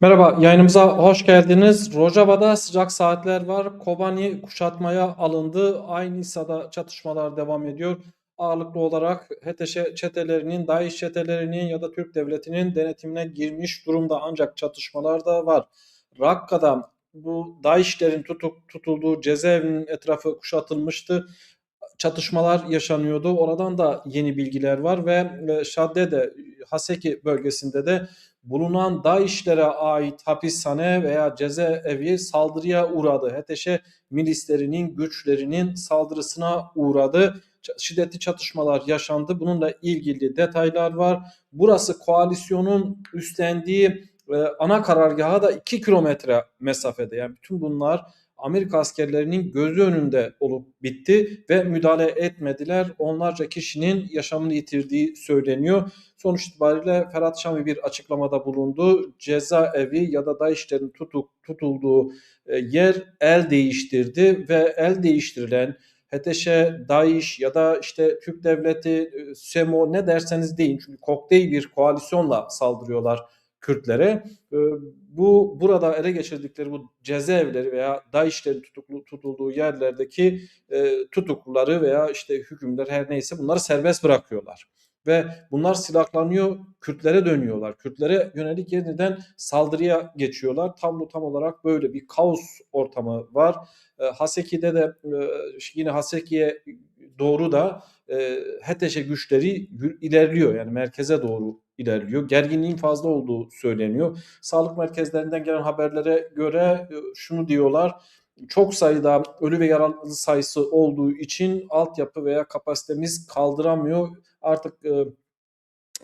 Merhaba, yayınımıza hoş geldiniz. Rojava'da sıcak saatler var. Kobani kuşatmaya alındı. Aynı Nisa'da çatışmalar devam ediyor. Ağırlıklı olarak HTŞ çetelerinin, DAEŞ çetelerinin ya da Türk devletinin denetimine girmiş durumda. Ancak çatışmalar da var. Rakka'da bu DAEŞ'lerin tutuk, tutulduğu cezaevinin etrafı kuşatılmıştı çatışmalar yaşanıyordu. Oradan da yeni bilgiler var ve e, Şadde'de, Haseki bölgesinde de bulunan DAEŞ'lere ait hapishane veya cezaevi saldırıya uğradı. HTŞ milislerinin, güçlerinin saldırısına uğradı. Şiddetli çatışmalar yaşandı. Bununla ilgili detaylar var. Burası koalisyonun üstlendiği e, ana karargaha da 2 kilometre mesafede. Yani bütün bunlar Amerika askerlerinin gözü önünde olup bitti ve müdahale etmediler. Onlarca kişinin yaşamını yitirdiği söyleniyor. Sonuç itibariyle Ferhat Şami bir açıklamada bulundu. Cezaevi ya da DAEŞ'lerin tutuk, tutulduğu e, yer el değiştirdi ve el değiştirilen HTŞ, DAEŞ ya da işte Türk Devleti, e, SEMO ne derseniz deyin. Çünkü kokteyl bir koalisyonla saldırıyorlar Kürtlere. Bu burada ele geçirdikleri bu cezaevleri veya DAEŞ'lerin tutuklu, tutulduğu yerlerdeki e, tutukluları veya işte hükümler her neyse bunları serbest bırakıyorlar. Ve bunlar silahlanıyor, Kürtlere dönüyorlar. Kürtlere yönelik yeniden saldırıya geçiyorlar. Tablo tam olarak böyle bir kaos ortamı var. E, Haseki'de de e, yine Haseki'ye doğru da e, HTŞ güçleri ilerliyor. Yani merkeze doğru ilerliyor. Gerginliğin fazla olduğu söyleniyor. Sağlık merkezlerinden gelen haberlere göre e, şunu diyorlar. Çok sayıda ölü ve yaralı sayısı olduğu için altyapı veya kapasitemiz kaldıramıyor. Artık e,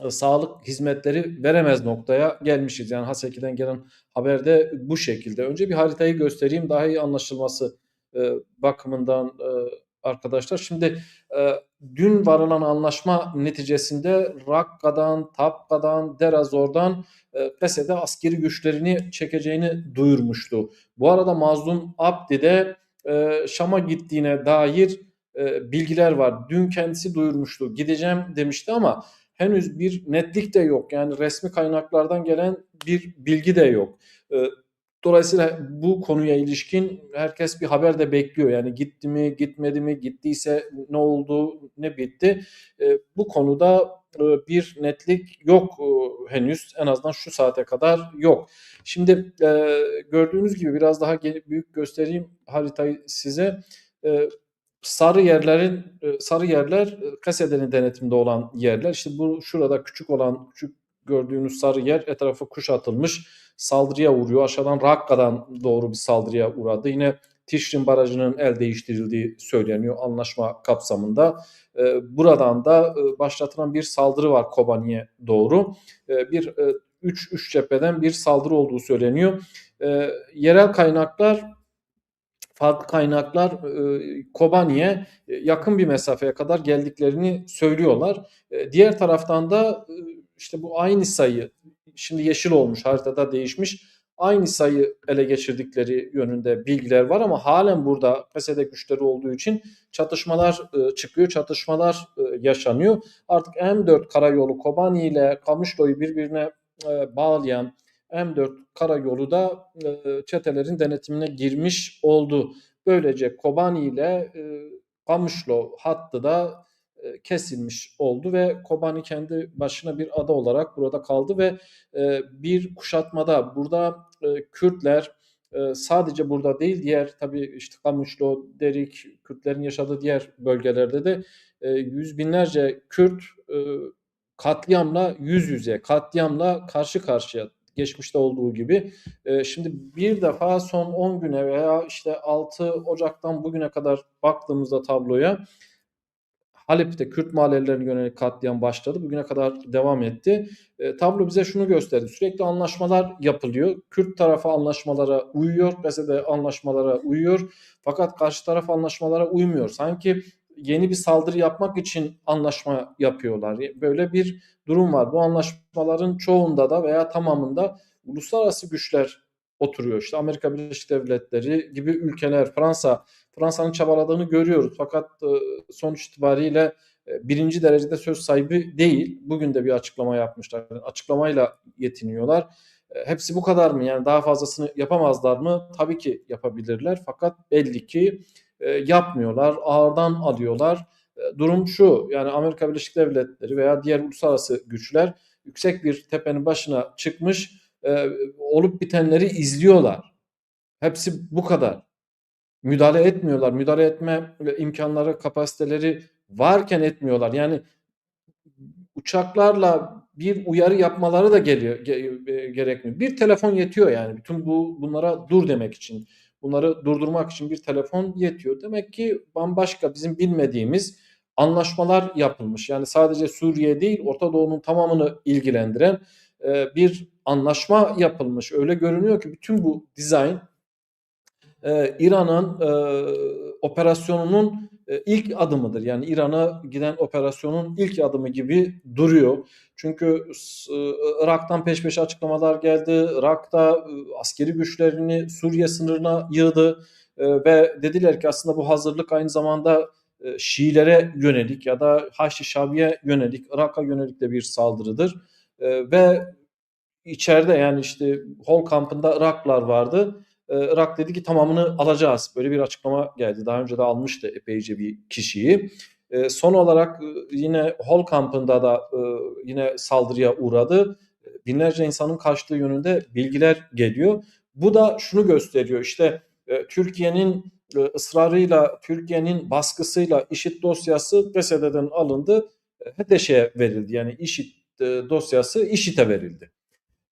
e, sağlık hizmetleri veremez noktaya gelmişiz. Yani Haseki'den gelen haberde bu şekilde. Önce bir haritayı göstereyim daha iyi anlaşılması e, bakımından arkadaşlar. Şimdi e, dün varılan anlaşma neticesinde Rakka'dan, Tapka'dan, Derazor'dan e, askeri güçlerini çekeceğini duyurmuştu. Bu arada Mazlum Abdi de e, Şam'a gittiğine dair e, bilgiler var. Dün kendisi duyurmuştu. Gideceğim demişti ama henüz bir netlik de yok. Yani resmi kaynaklardan gelen bir bilgi de yok. E, Dolayısıyla bu konuya ilişkin herkes bir haber de bekliyor. Yani gitti mi, gitmedi mi, gittiyse ne oldu, ne bitti. E, bu konuda e, bir netlik yok e, henüz. En azından şu saate kadar yok. Şimdi e, gördüğünüz gibi biraz daha büyük göstereyim haritayı size. Sarı yerlerin sarı yerler Kasede'nin denetiminde olan yerler. İşte bu şurada küçük olan küçük gördüğünüz sarı yer etrafı kuşatılmış saldırıya uğruyor. Aşağıdan Rakka'dan doğru bir saldırıya uğradı. Yine Tişrin Barajı'nın el değiştirildiği söyleniyor anlaşma kapsamında. Ee, buradan da e, başlatılan bir saldırı var Kobani'ye doğru. Ee, bir 3 e, üç cepheden bir saldırı olduğu söyleniyor. Ee, yerel kaynaklar farklı kaynaklar e, Kobani'ye yakın bir mesafeye kadar geldiklerini söylüyorlar. Diğer taraftan da işte bu aynı sayı şimdi yeşil olmuş haritada değişmiş. Aynı sayı ele geçirdikleri yönünde bilgiler var ama halen burada PSD güçleri olduğu için çatışmalar e, çıkıyor, çatışmalar e, yaşanıyor. Artık M4 karayolu Kobani ile Kamışlo'yu birbirine e, bağlayan M4 karayolu da çetelerin denetimine girmiş oldu. Böylece Kobani ile Kamışlo hattı da kesilmiş oldu ve Kobani kendi başına bir ada olarak burada kaldı ve e, bir kuşatmada burada e, Kürtler sadece burada değil diğer tabi işte Kamuşlo, Derik, Kürtlerin yaşadığı diğer bölgelerde de yüz binlerce Kürt katliamla yüz yüze, katliamla karşı karşıya geçmişte olduğu gibi. Şimdi bir defa son 10 güne veya işte 6 Ocak'tan bugüne kadar baktığımızda tabloya Halep'te Kürt mahallelerine yönelik katliam başladı. Bugüne kadar devam etti. E, tablo bize şunu gösterdi. Sürekli anlaşmalar yapılıyor. Kürt tarafı anlaşmalara uyuyor. Mesela anlaşmalara uyuyor. Fakat karşı taraf anlaşmalara uymuyor. Sanki yeni bir saldırı yapmak için anlaşma yapıyorlar. Böyle bir durum var. Bu anlaşmaların çoğunda da veya tamamında uluslararası güçler oturuyor. İşte Amerika Birleşik Devletleri gibi ülkeler, Fransa, Fransa'nın çabaladığını görüyoruz. Fakat e, sonuç itibariyle e, birinci derecede söz sahibi değil. Bugün de bir açıklama yapmışlar. açıklamayla yetiniyorlar. Eee, hepsi bu kadar mı? Yani daha fazlasını yapamazlar mı? Tabii ki yapabilirler fakat belli ki, yapmıyorlar, ağırdan alıyorlar. Durum şu, yani Amerika Birleşik Devletleri veya diğer uluslararası güçler yüksek bir tepenin başına çıkmış, eee, olup bitenleri izliyorlar. Hepsi bu kadar. Müdahale etmiyorlar. Müdahale etme ve imkânları, kapasiteleri varken etmiyorlar. Yani uçaklarla bir uyarı yapmaları da geliyor ge eee, gerekmiyor. Bir telefon yetiyor yani bütün bu bunlara dur demek için. Bunları durdurmak için bir telefon yetiyor. Demek ki bambaşka bizim bilmediğimiz anlaşmalar yapılmış. Yani sadece Suriye değil, Orta Doğu'nun tamamını ilgilendiren, eee, bir anlaşma yapılmış. Öyle görünüyor ki bütün bu dizayn eee, İran'ın, eee, operasyonunun, ilk adımıdır. Yani İran'a giden operasyonun ilk adımı gibi duruyor. Çünkü Irak'tan peş peşe açıklamalar geldi. Irak da, ııı, askeri güçlerini Suriye sınırına yığdı, ve dediler ki aslında bu hazırlık aynı zamanda, Şiilere yönelik ya da Haçlı Şabi'ye yönelik, Irak'a yönelik de bir saldırıdır, ve içeride yani işte Hol kampında Iraklılar vardı. Irak dedi ki tamamını alacağız. Böyle bir açıklama geldi. Daha önce de almıştı epeyce bir kişiyi. Son olarak, yine Hol kampında da, yine saldırıya uğradı. Binlerce insanın kaçtığı yönünde bilgiler geliyor. Bu da şunu gösteriyor işte, Türkiye'nin, ısrarıyla, Türkiye'nin baskısıyla IŞİD dosyası PSD'den alındı, HETEŞ'e verildi. Yani IŞİD, dosyası IŞİD'e verildi.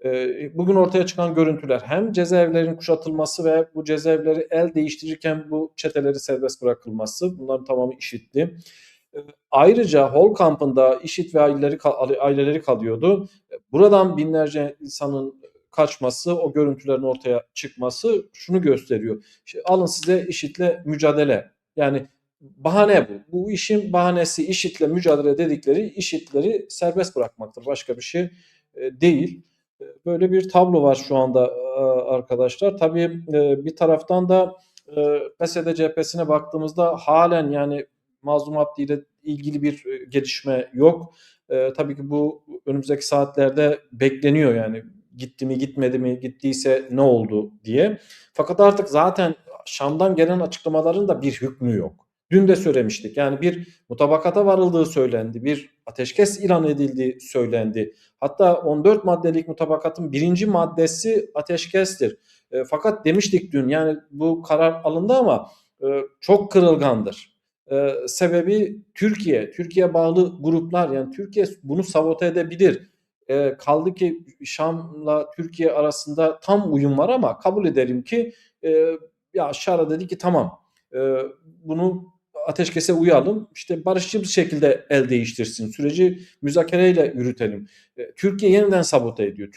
Eee, bugün ortaya çıkan görüntüler hem cezaevlerinin kuşatılması ve bu cezaevleri el değiştirirken bu çeteleri serbest bırakılması bunların tamamı IŞİD'li. Eee, ayrıca Hol kampında IŞİD ve aileleri aileleri kalıyordu. Buradan binlerce insanın kaçması, o görüntülerin ortaya çıkması şunu gösteriyor. İşte alın size IŞİD'le mücadele. Yani bahane bu. Bu işin bahanesi IŞİD'le mücadele dedikleri IŞİD'lileri serbest bırakmaktır. Başka bir şey, eee, değil. Eee, böyle bir tablo var şu anda, aaa, arkadaşlar. Tabii, bir taraftan da, PSD cephesine baktığımızda hâlen yani Mazlum Abdi ile ilgili bir, gelişme yok. Tabii ki bu önümüzdeki saatlerde bekleniyor yani gitti mi, gitmedi mi, gittiyse ne oldu diye. Fakat artık zaten Şam'dan gelen açıklamaların da bir hükmü yok. Dün de söylemiştik. Yani bir mutabakata varıldığı söylendi. Bir ateşkes ilan edildiği söylendi. Hatta 14 maddelik mutabakatın 1. maddesi ateşkestir. Eee, fakat demiştik dün yani bu karar alındı ama, eee, çok kırılgandır. Eee, sebebi Türkiye, Türkiye'ye bağlı gruplar yani Türkiye bunu sabote edebilir. Eee, kaldı ki Şam'la Türkiye arasında tam uyum var ama kabul edelim ki, eee, ya Şar'a dedi ki tamam, eee, bunu ateşkese uyalım, işte barışçıl bir şekilde el değiştirsin, süreci müzakereyle yürütelim. Eee, Türkiye yeniden sabote ediyor.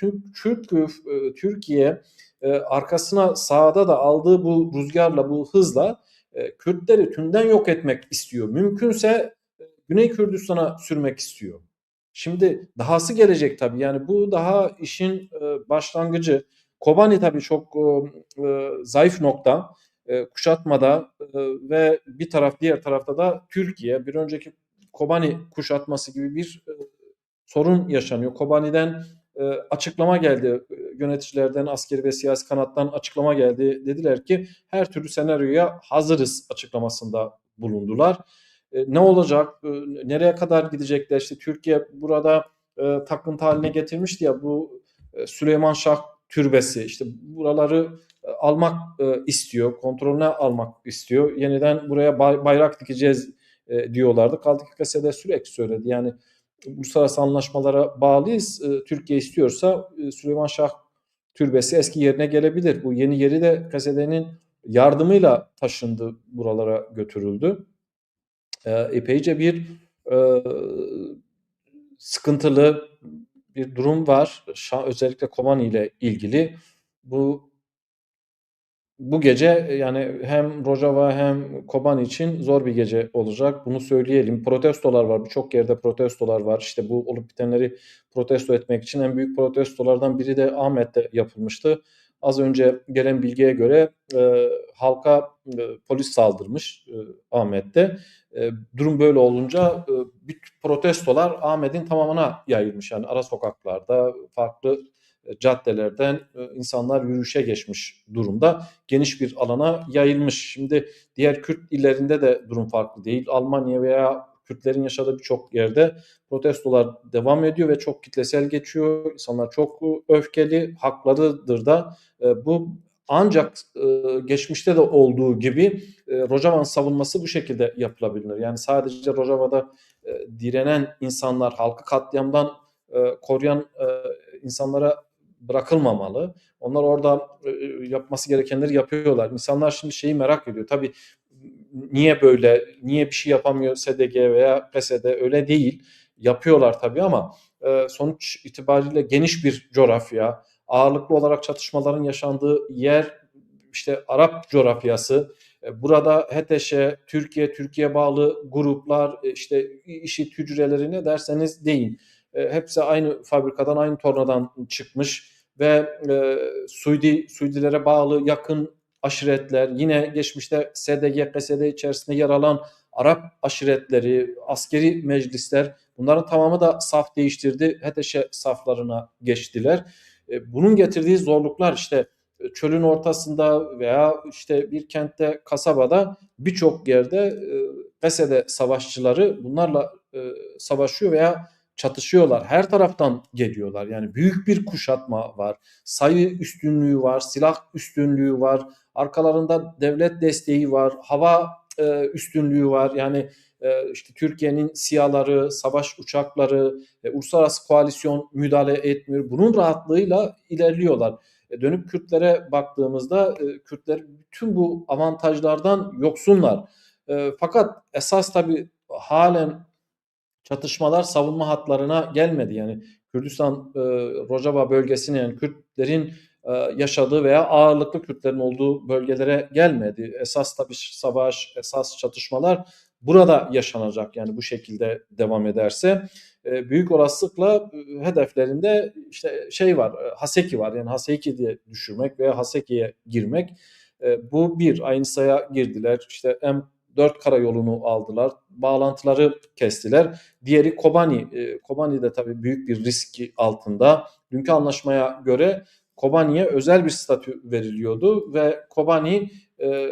F eee, Türkiye, eee, arkasına sahada da aldığı bu rüzgârla, bu hızla, eee, Kürtleri tümden yok etmek istiyor. Mümkünse, Güney Kürdistan'a sürmek istiyor. Şimdi dahası gelecek tabii. Yani bu daha işin, başlangıcı. Kobani tabii çok, zayıf nokta, eee, kuşatmada, eee, ve bir taraf diğer tarafta da Türkiye. Bir önceki Kobani kuşatması gibi bir, eee, sorun yaşanıyor. Kobani'den, açıklama geldi. Yöneticilerden, askeri ve siyasi kanattan açıklama geldi. Dediler ki her türlü senaryoya hazırız açıklamasında bulundular. Ne olacak, nereye kadar gidecekler? İşte Türkiye burada, eee, takıntı hâline getirmişti ya bu, Süleyman Şah Türbesi, işte buraları, almak, eee, istiyor, kontrolüne almak istiyor. Yeniden buraya bay bayrak dikeceğiz, eee, diyorlardı. Kaldı ki PSD sürekli söyledi. Yani uluslararası anlaşmalara bağlıyız. Eee, Türkiye istiyorsa, Süleyman Şah Türbesi eski yerine gelebilir. Bu yeni yeri de PSD'nin yardımıyla taşındı, buralara götürüldü. Epeyce bir, eee, sıkıntılı bir durum var. Şa özellikle Kobani ile ilgili. Bu bu gece, eee, yani hem Rojava hem Kobani için zor bir gece olacak. Bunu söyleyelim. Protestolar var. Birçok yerde protestolar var. İşte bu olup bitenleri protesto etmek için en büyük protestolardan biri de Ahmet'te yapılmıştı. Az önce gelen bilgiye göre, eee, halka, eee, polis saldırmış, eee, Ahmet'te. Eee, durum böyle olunca, büt protestolar Ahmet'in tamamına yayılmış. Yani ara sokaklarda, farklı e, caddelerden e, insanlar yürüyüşe geçmiş durumda. Geniş bir alana yayılmış. Şimdi diğer Kürt illerinde de durum farklı değil. Almanya veya Kürtlerin yaşadığı birçok yerde protestolar devam ediyor ve çok kitlesel geçiyor. İnsanlar çok öfkeli, haklarıdır da. E, bu ancak geçmişte de olduğu gibi Rojava'nın savunması bu şekilde yapılabilir. Yani sadece Rojava'da direnen insanlar, halkı katliamdan koruyan insanlara bırakılmamalı. Onlar orada yapması gerekenleri yapıyorlar. İnsanlar şimdi şeyi merak ediyor. Tabii niye böyle, niye bir şey yapamıyor SDG veya PSD öyle değil. Yapıyorlar tabii ama sonuç itibariyle geniş bir coğrafya, ağırlıklı olarak çatışmaların yaşandığı yer işte Arap coğrafyası. Burada HTŞ, Türkiye, Türkiye bağlı gruplar, işte işit hücreleri ne derseniz deyin. Hepsi aynı fabrikadan, aynı tornadan çıkmış ve e, Suudi Suudilere bağlı yakın aşiretler, yine geçmişte SDG, PSD içerisinde yer alan Arap aşiretleri, askeri meclisler bunların tamamı da saf değiştirdi. HTŞ saflarına geçtiler. E, bunun getirdiği zorluklar işte e, çölün ortasında veya işte bir kentte, kasabada birçok yerde e, PSD savaşçıları bunlarla savaşıyor veya çatışıyorlar. Her taraftan geliyorlar. Yani büyük bir kuşatma var. Sayı üstünlüğü var, silah üstünlüğü var. Arkalarında devlet desteği var, hava üstünlüğü var. Yani işte Türkiye'nin siyaları, savaş uçakları, uluslararası koalisyon müdahale etmiyor. Bunun rahatlığıyla ilerliyorlar. E, dönüp Kürtlere baktığımızda Kürtler bütün bu avantajlardan yoksunlar. fakat esas tabi halen çatışmalar savunma hatlarına gelmedi. Yani Kürdistan e, Rojava bölgesine yani Kürtlerin e, yaşadığı veya ağırlıklı Kürtlerin olduğu bölgelere gelmedi. Esas tabii savaş, esas çatışmalar burada yaşanacak yani bu şekilde devam ederse e, büyük olasılıkla e, hedeflerinde işte şey var e, Haseki var yani Haseki diye düşürmek veya Haseki'ye girmek e, bu bir aynı saya girdiler işte M 4 karayolunu aldılar. Bağlantıları kestiler. Diğeri Kobani. E, Kobani de tabii büyük bir risk altında. Dünkü anlaşmaya göre Kobani'ye özel bir statü veriliyordu ve Kobani e,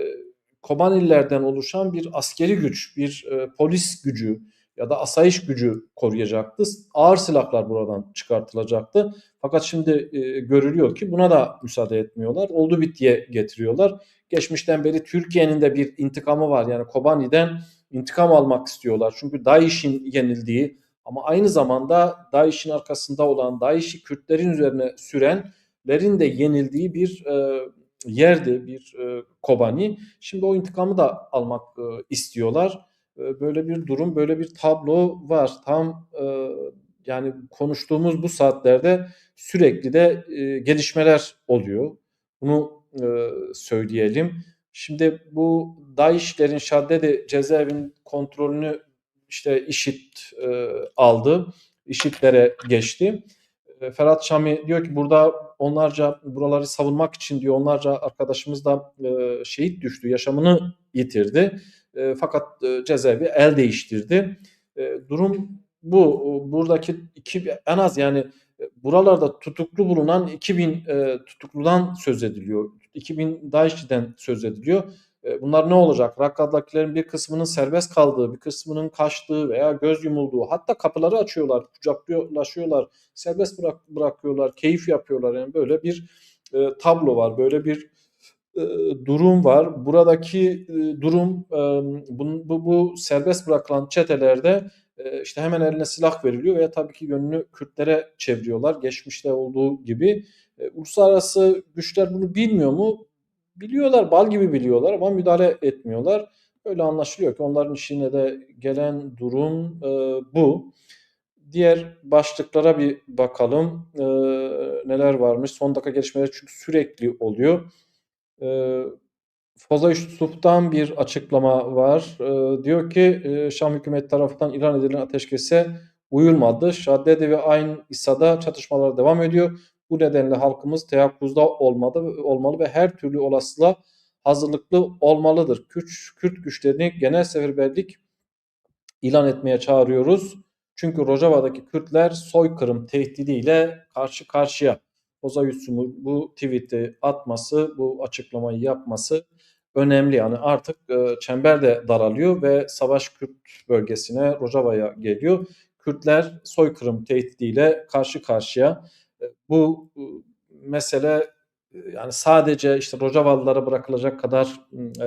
Kobanililerden oluşan bir askeri güç, bir e, polis gücü ya da asayiş gücü koruyacaktı. Ağır silahlar buradan çıkartılacaktı. Fakat şimdi e, görülüyor ki buna da müsaade etmiyorlar. Oldu bittiye getiriyorlar. Geçmişten beri Türkiye'nin de bir intikamı var. Yani Kobani'den intikam almak istiyorlar. Çünkü DAEŞ'in yenildiği ama aynı zamanda DAEŞ'in arkasında olan, DAEŞ'i Kürtlerin üzerine sürenlerin de yenildiği bir e, yerdi, bir e, Kobani. Şimdi o intikamı da almak e, istiyorlar. E, böyle bir durum, böyle bir tablo var. Tam e, yani konuştuğumuz bu saatlerde sürekli de e, gelişmeler oluyor. Bunu e, söyleyelim. Şimdi bu DAEŞ'lerin Şaddedi cezaevin kontrolünü işte IŞİD e, aldı. IŞİD'lere geçti. E, Ferhat Şami diyor ki burada onlarca buraları savunmak için diyor onlarca arkadaşımız da e, şehit düştü, yaşamını yitirdi. E, fakat e, cezaevi el değiştirdi. E, durum bu. Buradaki iki en az yani buralarda tutuklu bulunan 2000 e, tutukludan söz ediliyor. 2000 DAEŞ'den söz ediliyor. E, bunlar ne olacak? Rakka'dakilerin bir kısmının serbest kaldığı, bir kısmının kaçtığı veya göz yumulduğu, hatta kapıları açıyorlar, kucaklaşıyorlar, serbest bırak, bırakıyorlar, keyif yapıyorlar. Yani böyle bir e, tablo var, böyle bir e, durum var. Buradaki e, durum e, bu, bu, bu serbest bırakılan çetelerde e, işte hemen eline silah veriliyor veya tabii ki yönünü Kürtlere çeviriyorlar. Geçmişte olduğu gibi. E, uluslararası güçler bunu bilmiyor mu? Biliyorlar, bal gibi biliyorlar ama müdahale etmiyorlar. Öyle anlaşılıyor ki onların işine de gelen durum e, bu. Diğer başlıklara bir bakalım. E, neler varmış? Son dakika gelişmeler çünkü sürekli oluyor. E, Foza Yusuf'tan bir açıklama var. E, diyor ki e, Şam hükümeti tarafından ilan edilen ateşkese uyulmadı. Şaddede ve Ayn İsa'da çatışmalar devam ediyor. Bu nedenle halkımız teyakkuzda olmalı, olmalı ve her türlü olasılığa hazırlıklı olmalıdır. Kürt, Kürt güçlerini genel seferberlik ilan etmeye çağırıyoruz. Çünkü Rojava'daki Kürtler soykırım tehdidiyle karşı karşıya. Ozan Yusuf'un bu tweet'i atması, bu açıklamayı yapması önemli. Yani artık e, çember de daralıyor ve savaş Kürt bölgesine, Rojava'ya geliyor. Kürtler soykırım tehdidiyle karşı karşıya. Bu mesele yani sadece işte Rojavalılara bırakılacak kadar e,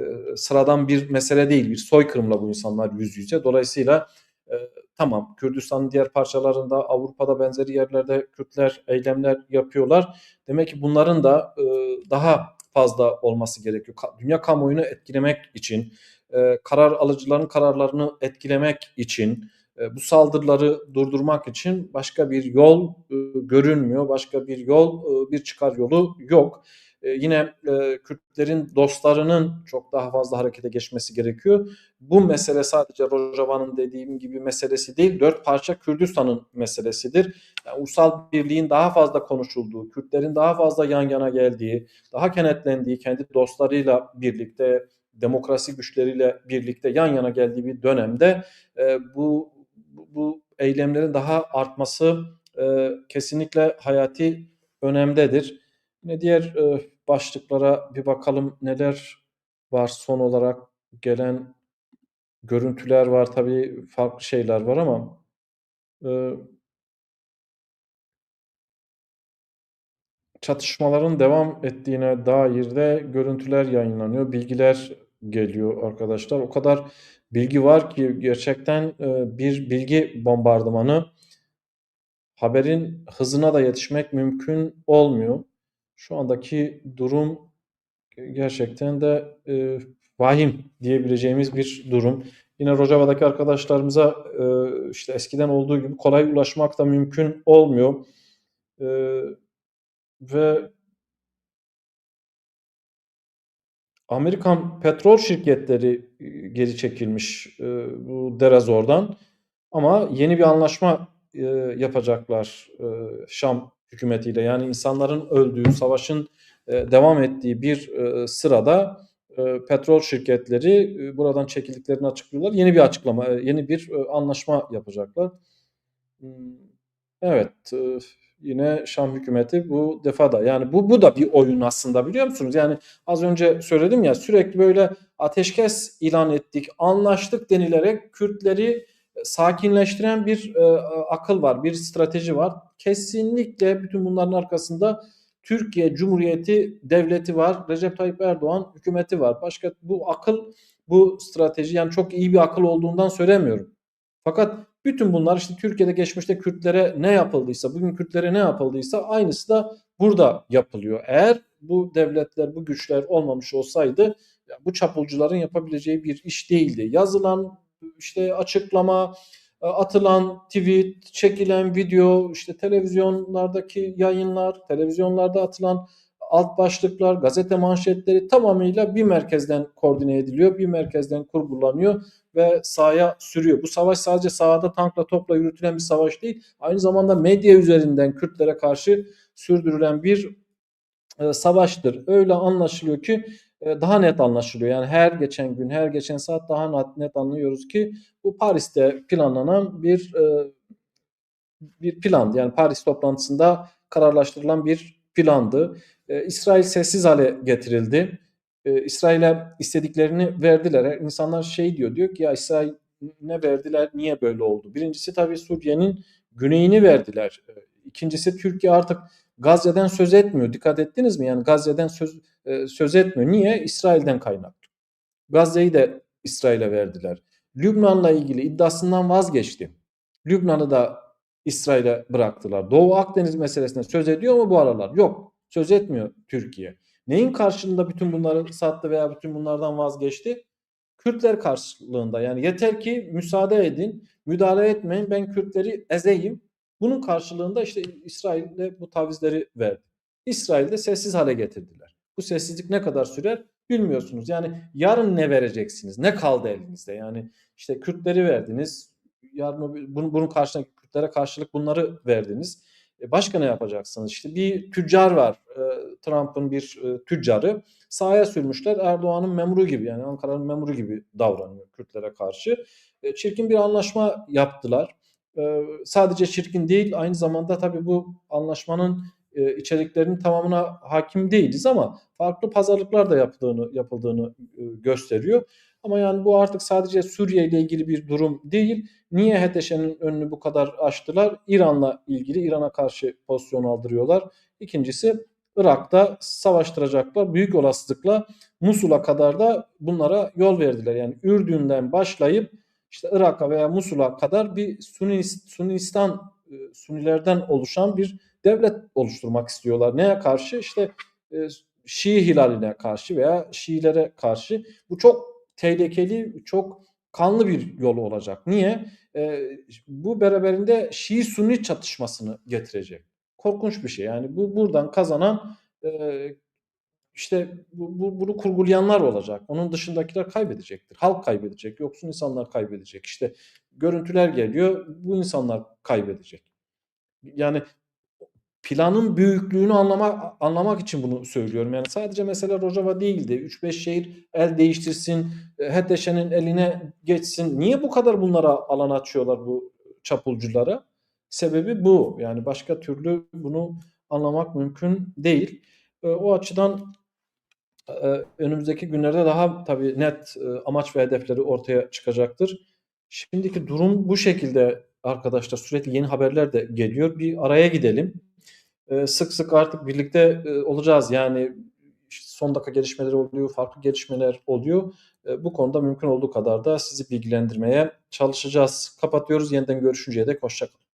e, sıradan bir mesele değil. Bir soykırımla bu insanlar yüz yüze. Dolayısıyla e, tamam Kürdistan'ın diğer parçalarında Avrupa'da benzeri yerlerde Kürtler eylemler yapıyorlar. Demek ki bunların da e, daha fazla olması gerekiyor. Dünya kamuoyunu etkilemek için, e, karar alıcıların kararlarını etkilemek için, bu saldırıları durdurmak için başka bir yol e, görünmüyor. Başka bir yol, e, bir çıkar yolu yok. E, yine e, Kürtlerin dostlarının çok daha fazla harekete geçmesi gerekiyor. Bu mesele sadece Rojava'nın dediğim gibi meselesi değil, dört parça Kürdistan'ın meselesidir. Yani ulusal birliğin daha fazla konuşulduğu, Kürtlerin daha fazla yan yana geldiği, daha kenetlendiği, kendi dostlarıyla birlikte, demokrasi güçleriyle birlikte yan yana geldiği bir dönemde bu bu eylemlerin daha artması e, kesinlikle hayati önemdedir. Yine diğer e, başlıklara bir bakalım neler var son olarak gelen görüntüler var tabii farklı şeyler var ama e, çatışmaların devam ettiğine dair de görüntüler yayınlanıyor, bilgiler geliyor arkadaşlar. O kadar bilgi var ki gerçekten e, bir bilgi bombardımanı haberin hızına da yetişmek mümkün olmuyor. Şu andaki durum gerçekten de e, vahim diyebileceğimiz bir durum. Yine Rojava'daki arkadaşlarımıza e, işte eskiden olduğu gibi kolay ulaşmak da mümkün olmuyor. E, ve Amerikan petrol şirketleri geri çekilmiş bu Derazor'dan ama yeni bir anlaşma yapacaklar Şam hükümetiyle. Yani insanların öldüğü, savaşın devam ettiği bir sırada petrol şirketleri buradan çekildiklerini açıklıyorlar. Yeni bir açıklama, yeni bir anlaşma yapacaklar. Evet, yine Şam hükümeti bu defa da yani bu bu da bir oyun aslında biliyor musunuz? Yani az önce söyledim ya sürekli böyle ateşkes ilan ettik, anlaştık denilerek Kürtleri sakinleştiren bir e, akıl var, bir strateji var. Kesinlikle bütün bunların arkasında Türkiye Cumhuriyeti devleti var, Recep Tayyip Erdoğan hükümeti var. Başka bu akıl, bu strateji yani çok iyi bir akıl olduğundan söylemiyorum. Fakat bütün bunlar işte Türkiye'de geçmişte Kürtlere ne yapıldıysa, bugün Kürtlere ne yapıldıysa aynısı da burada yapılıyor. Eğer bu devletler, bu güçler olmamış olsaydı bu çapulcuların yapabileceği bir iş değildi. Yazılan işte açıklama, e, atılan tweet, çekilen video, işte televizyonlardaki yayınlar, televizyonlarda atılan alt başlıklar, gazete manşetleri tamamıyla bir merkezden koordine ediliyor, bir merkezden kurgulanıyor ve sahaya sürüyor. Bu savaş sadece sahada tankla topla yürütülen bir savaş değil, aynı zamanda medya üzerinden Kürtlere karşı sürdürülen bir e, savaştır. Öyle anlaşılıyor ki e, daha net anlaşılıyor. Yani her geçen gün, her geçen saat daha net anlıyoruz ki bu Paris'te planlanan bir e, bir plan. Yani Paris toplantısında kararlaştırılan bir plandı. E, İsrail sessiz hale getirildi. E, İsrail'e istediklerini verdiler. İnsanlar şey diyor, diyor ki ya İsrail ne verdiler, niye böyle oldu? Birincisi tabii Suriye'nin güneyini verdiler. E, ikincisi Türkiye artık Gazze'den söz etmiyor. Dikkat ettiniz mi? Yani Gazze'den söz e, söz etmiyor. Niye? İsrail'den kaynaklı. Gazze'yi de İsrail'e verdiler. Lübnan'la ilgili iddiasından vazgeçti. Lübnan'ı da İsrail'e bıraktılar. Doğu Akdeniz meselesine söz ediyor mu bu aralar? Yok. Söz etmiyor Türkiye. Neyin karşılığında bütün bunları sattı veya bütün bunlardan vazgeçti? Kürtler karşılığında. Yani yeter ki müsaade edin, müdahale etmeyin ben Kürtleri ezeyim. Bunun karşılığında işte İsrail'de bu tavizleri verdi. İsrail'de sessiz hale getirdiler. Bu sessizlik ne kadar sürer bilmiyorsunuz. Yani yarın ne vereceksiniz? Ne kaldı elinizde? Yani işte Kürtleri verdiniz. Yarın bunun karşılığında Kürtlere karşılık bunları verdiniz. E başka ne yapacaksınız? İşte bir tüccar var. E, Trump'ın bir e, tüccarı. Sahaya sürmüşler. Erdoğan'ın memuru gibi yani Ankara'nın memuru gibi davranıyor Kürtlere karşı. Çirkin bir anlaşma yaptılar. Sadece çirkin değil aynı zamanda tabii bu anlaşmanın içeriklerinin tamamına hakim değiliz ama farklı pazarlıklar da yapıldığını yapıldığını gösteriyor. Ama yani bu artık sadece Suriye ile ilgili bir durum değil. Niye HTŞ'nin önünü bu kadar açtılar? İran'la ilgili İran'a karşı pozisyon aldırıyorlar. İkincisi Irak'ta savaştıracaklar. Büyük olasılıkla Musul'a kadar da bunlara yol verdiler. Yani Ürdün'den başlayıp işte Irak'a veya Musul'a kadar bir Sunni, Sunnistan e, Sunilerden oluşan bir devlet oluşturmak istiyorlar. Neye karşı? İşte e, Şii hilaline karşı veya Şiilere karşı. Bu çok tehlikeli, çok kanlı bir yolu olacak. Niye? E, bu beraberinde Şii-Sunni çatışmasını getirecek. Korkunç bir şey. Yani bu buradan kazanan e, işte bu, bu, bunu kurgulayanlar olacak. Onun dışındakiler kaybedecektir. Halk kaybedecek. Yoksun insanlar kaybedecek. İşte görüntüler geliyor. Bu insanlar kaybedecek. Yani planın büyüklüğünü anlama, anlamak için bunu söylüyorum. Yani sadece mesela Rojava değildi. 3-5 şehir el değiştirsin, HDŞ'nin eline geçsin. Niye bu kadar bunlara alan açıyorlar bu çapulculara? Sebebi bu. Yani başka türlü bunu anlamak mümkün değil. O açıdan önümüzdeki günlerde daha tabii net amaç ve hedefleri ortaya çıkacaktır. Şimdiki durum bu şekilde arkadaşlar. Sürekli yeni haberler de geliyor. Bir araya gidelim. Sık sık artık birlikte olacağız. Yani son dakika gelişmeler oluyor, farklı gelişmeler oluyor. Bu konuda mümkün olduğu kadar da sizi bilgilendirmeye çalışacağız. Kapatıyoruz. Yeniden görüşünceye dek hoşçakalın.